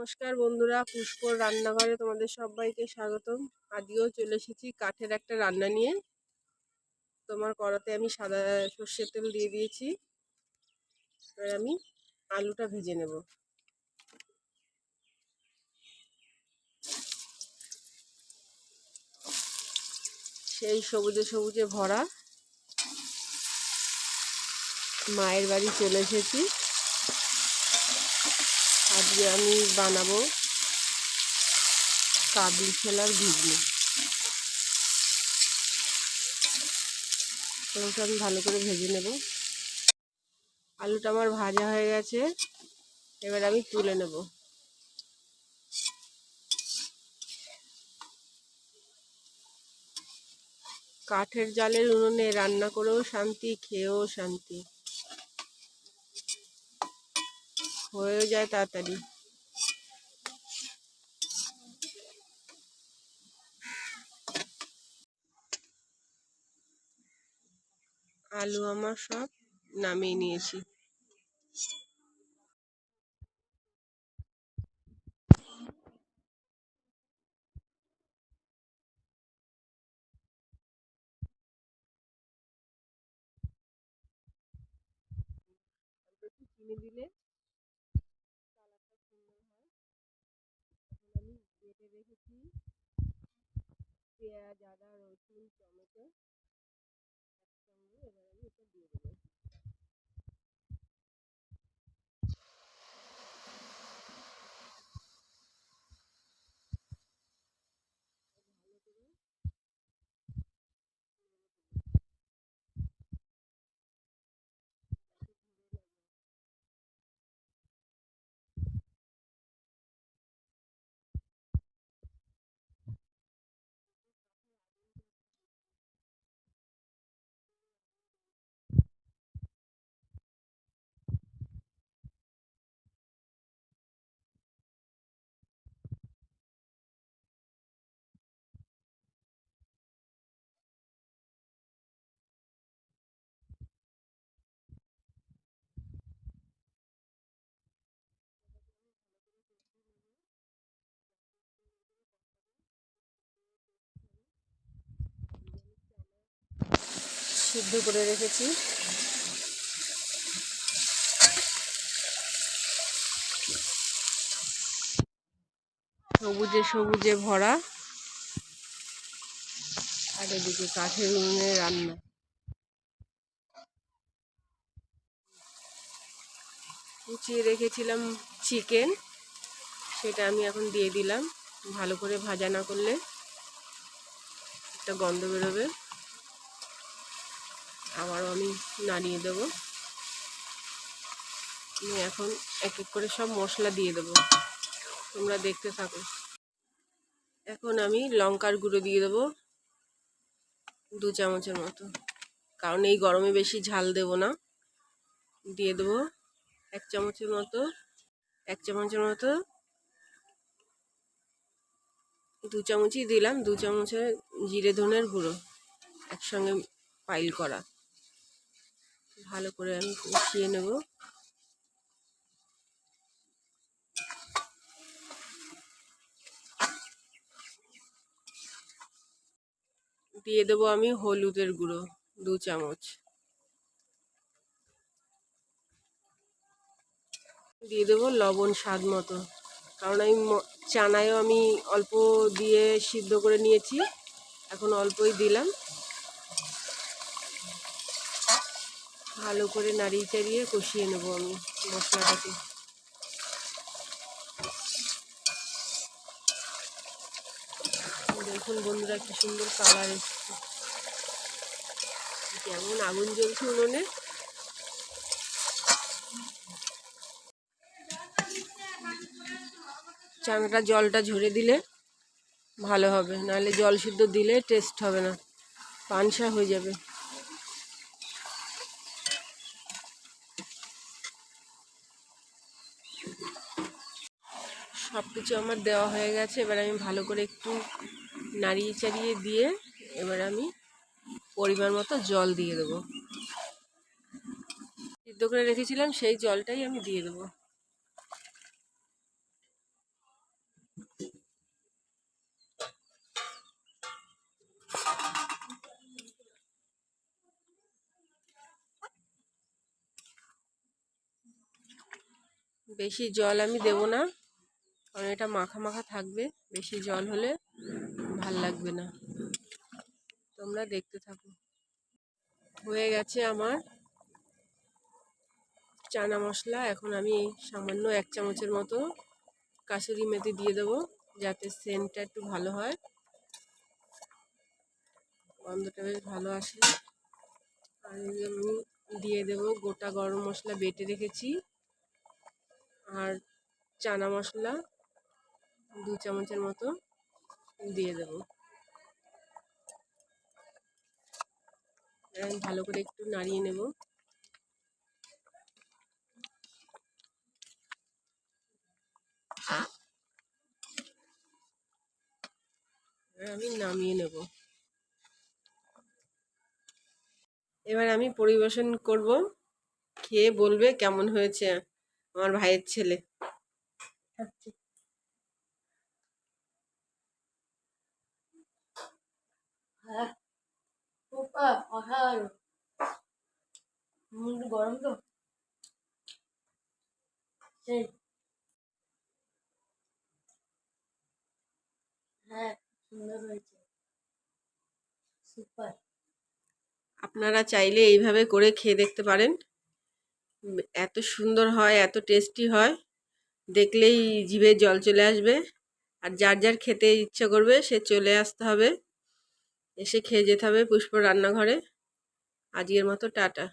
নমস্কার বন্ধুরা পুষ্পর রান্নাঘরে তোমাদের সবাইকে স্বাগতম। আজকেও চলে এসেছি কাঠের একটা রান্না নিয়ে। তোমার কড়াতে আমি সাদা সর্ষের তেল দিয়ে দিয়েছি। এবার আমি আলুটা ভেজে নেব। সেই সবুজে সবুজে ভরা মায়ের বাড়ি চলে এসেছি। আজকে আমি বানাবো কাবলি ছোলার ঘুগনি। ওটা আমি ভালো করে ভেজে নেব। আলুটা আমার ভাজা হয়ে গেছে। এবার আমি তুলে নেব। কাঠের জালের উনুনে রান্না করেও শান্তি, খেয়েও শান্তি। হয়েও যায় তাড়াতাড়ি। আলু আমার সব নামিয়ে নিয়েছি। চিনি দিলে রেখেছি পেঁয়াজ আদা রসুন টমেটো একসঙ্গে এবার আমি এটা দিয়ে দেবো। সিদ্ধ করে রেখেছি। সবুজে সবুজে ভরা। আর এদিকে কাঠের উনুনে রান্না। কুচিয়ে রেখেছিলাম চিকেন, সেটা আমি এখন দিয়ে দিলাম। ভালো করে ভাজা না করলে একটা গন্ধ বেরোবে। আবারও আমি নাড়িয়ে দেবো। আমি এখন এক এক করে সব মশলা দিয়ে দেবো। তোমরা দেখতে থাকো। এখন আমি লঙ্কার গুঁড়ো দিয়ে দেবো দু চামচের মতো। কারণ এই গরমে বেশি ঝাল দেব না। দিয়ে দেবো এক চামচের মতো, এক চামচের মতো দু চামচই দিলাম। দু চামচের জিরে ধনের গুঁড়ো একসঙ্গে পাইল করা। ভালো করে আমি কষিয়ে নেব। দিয়ে দেবো আমি হলুদের গুঁড়ো, দু চামচ। দিয়ে দেবো লবণ স্বাদ মতো, কারণ আমি চানায়ও আমি অল্প দিয়ে সিদ্ধ করে নিয়েছি, এখন অল্পই দিলাম। ভালো করে নাড়িয়ে চাড়িয়ে কষিয়ে নেব আমি মশলাটাকে। দেখুন বন্ধুরা কি সুন্দর কালার এসছে। কেমন আগুন জ্বলছে উনুনে। চানাটা জলটা ঝরে দিলে ভালো হবে, নাহলে জল সিদ্ধ দিলে টেস্ট হবে না, পানসা হয়ে যাবে। সব কিছু আমার দেওয়া হয়ে গেছে। এবার আমি ভালো করে একটু নাড়িয়ে চাড়িয়ে দিয়ে এবার আমি পরিমাণ মতো জল দিয়ে দেবো। সিদ্ধ করে রেখেছিলাম, সেই জলটাই আমি দিয়ে দেবো। বেশি জল আমি দেব না। কারণ এটা মাখা মাখা থাকবে, বেশি জল হলে ভালো লাগবে না। তোমরা দেখতে থাকো। হয়ে গেছে আমার চানা মশলা। এখন আমি সামান্য এক চামচের মতো কাসুরি মেথি দিয়ে দেবো, যাতে সেন্টটা একটু ভালো হয়। গন্ধটা বেশ ভালো আসে। আর আমি দিয়ে দেবো গোটা গরম মশলা, বেটে রেখেছি। আর চানা মশলা দু চামচের মতো দিয়ে দেবো। ভালো করে একটু নাড়িয়ে নেব। আমি নামিয়ে নেব। এবার আমি পরিবেশন করব। খেয়ে বলবে কেমন হয়েছে আমার ভাইয়ের ছেলে। হ্যাঁ গরম তো? হ্যাঁ আপনারা চাইলে এইভাবে করে খেয়ে দেখতে পারেন। এত সুন্দর হয়, এত টেস্টি হয়। দেখলেই জিভে জল চলে আসবে। আর যার যার খেতে ইচ্ছা করবে, সে চলে আসতে হবে। এসে খেয়ে যেতে হবে পুষ্প রান্নাঘরে। আজকের মতো টাটা।